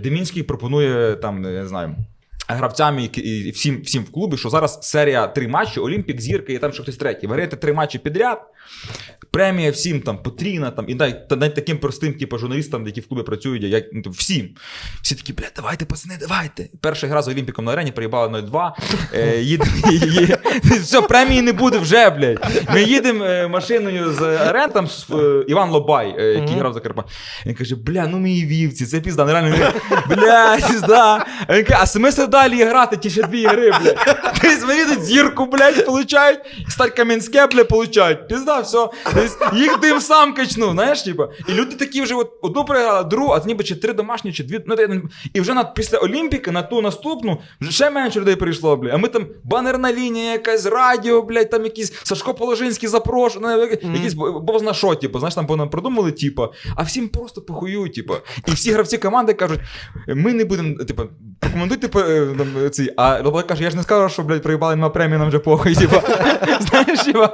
Демінський пропонує там, не знаю. Гравцям і, всім, всім в клубі, що зараз серія три матчі, Олімпік, Зірка і там ще хтось третій. Ви три матчі підряд, премія всім там потрійна, там, і навіть, та навіть таким простим, типу, журналістам, які в клубі працюють, як ну, типу, всім. Всі такі, бля, давайте, пацани, давайте. Перший гра з Олімпіком на арені приїбали 0-2. Е, їдемо, є- все, премії не буде вже, блядь. Ми їдемо е, машиною з арен, там з, е, Іван Лобай, е, який грав за Карпат. Він каже, бля, ну мої вівці, це пізда, ну реально, бля, пізда. А він каже, а смисл далі грати ті ще дві гри, блядь. Тобто вони тут зірку, блядь, получають, стать Кам'янське, блядь, получають. Пізда, все. Тобто їх дим сам качнув, знаєш, типу. І люди такі вже от, одну програли, другу, а ніби чи три домашні, чи дві. Ну, та і вже на, після Олімпіки на ту наступну вже ще менше людей прийшло, блядь. А ми там банерна лінія, якась радіо, блядь, там якийсь Сашко Положинський запрошений, ну, які- якийсь бо зна що, типу, знаєш, там понад- придумали, типу, а всім просто похую, типу. І всі гравці команди кажуть, ми не будемо, типу, рекомендуйте типу, е, там, ці. А Лобай каже, я ж не сказав, що, блядь, проїбали на премію, нам вже похуй, типу. Знаєш, типу.